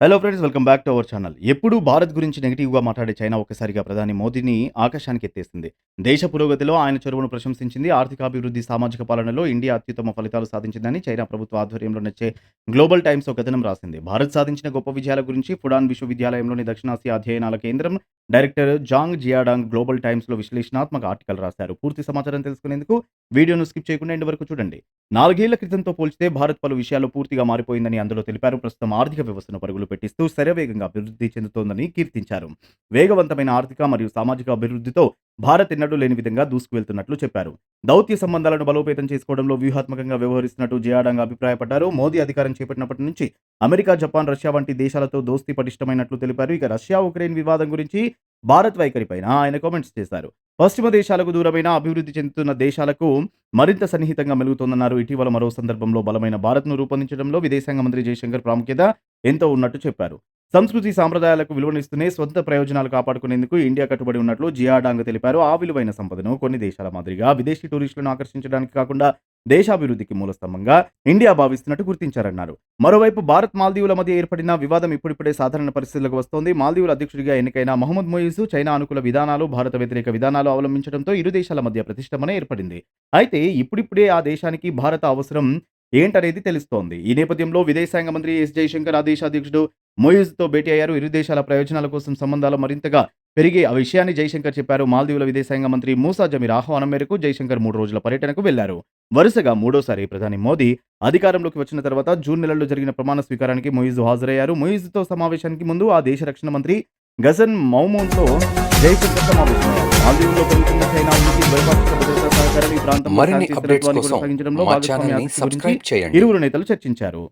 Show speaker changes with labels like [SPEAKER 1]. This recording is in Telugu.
[SPEAKER 1] Hello friends welcome back to our channel ఎప్పుడు భారత్ గురించి నెగిటివ్గా మాట్లాడే చైనా ఒకసారిగా ప్రధాని మోదీని ఆకాశానికి ఎత్తేసింది. దేశ పురోగతిలో ఆయన చొరవను ప్రశంసించింది. ఆర్థికాభివృద్ధి సామాజిక పాలనలో ఇండియా అత్యుత్తమ ఫలితాలు సాధించిందని చైనా ప్రభుత్వ ఆధ్వర్యంలో నచ్చే గ్లోబల్ టైమ్స్ ఒక కథనం రాసింది. భారత్ సాధించిన గొప్ప విజయాల గురించి ఫుడాన్ విశ్వవిద్యాలయంలోని దక్షిణాసియా అధ్యయనాల కేంద్రం డైరెక్టర్ జాంగ్ జియాడాంగ్ గ్లోబల్ టైమ్స్లో విశ్లేషణాత్మక ఆర్టికల్ రాశారు. పూర్తి సమాచారం తెలుసుకునేందుకు వీడియోను స్కిప్ చేయకుండా ఎండ్ వరకు చూడండి. నాలుగేళ్ళ క్రితంతో పోల్చితే భారత్ పలు విషయాల్లో పూర్తిగా మారిపోయిందని అందులో తెలిపారు. ప్రస్తుతం ఆర్థిక వ్యవస్థను పరుగులు పెట్టిస్తూ శరవేగంగా అభివృద్ధి చెందుతోందని కీర్తించారు. వేగవంతమైన ఆర్థిక మరియు సామాజిక అభివృద్ధితో భారత్ ఎన్నడూ లేని విధంగా దూసుకువెళ్తున్నట్లు చెప్పారు. దౌత్య సంబంధాలను బలోపేతం చేసుకోవడంలో వ్యూహాత్మకంగా వ్యవహరిస్తున్నట్టు జియాడంగా అభిప్రాయపడ్డారు. మోదీ అధికారం చేపట్టినప్పటి నుంచి అమెరికా జపాన్ రష్యా వంటి దేశాలతో దోస్తీ పటిష్టమైనట్లు తెలిపారు. ఇక రష్యా ఉక్రెయిన్ వివాదం గురించి భారత్ వైఖరిపైన ఆయన కామెంట్స్ చేశారు. పశ్చిమ దేశాలకు దూరమైన అభివృద్ధి చెందుతున్న దేశాలకు మరింత సన్నిహితంగా మెలుగుతోందన్నారు. ఇటీవల మరో సందర్భంలో బలమైన భారత్ను రూపొందించడంలో విదేశాంగ మంత్రి జయశంకర్ ప్రాముఖ్యత ఎంతో ఉన్నట్టు చెప్పారు. సంస్కృతి సాంప్రదాయాలకు విలువనిస్తూనే స్వంత ప్రయోజనాలు కాపాడుకునేందుకు ఇండియా కట్టుబడి ఉన్నట్లు జియాడాంగ్ తెలిపారు. ఆ విలువైన సంపదను కొన్ని దేశాల మాదిరిగా విదేశీ టూరిస్టులను ఆకర్షించడానికి కాకుండా దేశాభివృద్ధికి మూలస్తంభంగా ఇండియా భావిస్తున్నట్టు గుర్తించారన్నారు. మరోవైపు భారత్ మాల్దీవుల మధ్య ఏర్పడిన వివాదం ఇప్పుడిప్పుడే సాధారణ పరిస్థితులకు వస్తోంది. మాల్దీవుల అధ్యక్షుడిగా ఎన్నికైన మహమ్మద్ మొయిసు చైనా అనుకూల విధానాలు భారత వ్యతిరేక విధానాలు అవలంబించడంతో ఇరు దేశాల మధ్య ప్రతిష్టమనే ఏర్పడింది. అయితే ఇప్పుడిప్పుడే ఆ దేశానికి భారత అవసరం ఏంటనేది తెలుస్తోంది. ఈ నేపథ్యంలో విదేశాంగ మంత్రి ఎస్ జయశంకర్ ఆ దేశ అధ్యక్షుడు మొయిజ్తో భేటీ అయ్యారు. ఇరు దేశాల ప్రయోజనాల కోసం సంబంధాలు మరింతగా పెరిగే ఆ విషయాన్ని జైశంకర్ చెప్పారు. మాల్దీవుల విదేశాంగ మంత్రి మూసా జమీర్ ఆహ్వానం మేరకు జైశంకర్ మూడు రోజుల పర్యటనకు వెళ్ళారు వరుసగా మూడోసారి ప్రధాని మోదీ అధికారంలోకి వచ్చిన తర్వాత జూన్ నెలలో జరిగిన ప్రమాణ స్వీకారానికి మొయిజ్ హాజరయ్యారు. మొయిజ్తో సమావేశానికి ముందు ఆ దేశ రక్షణ మంత్రి గజన్ మౌమూన్తో జైశంకర్ సమావేశమయ్యారు. మాల్దీవుల్లో పెరుగుతున్న చైనా ఉనికి ద్వైపాక్షిక సహకారం ఈ ఇరువురు నేతలు చర్చించారు.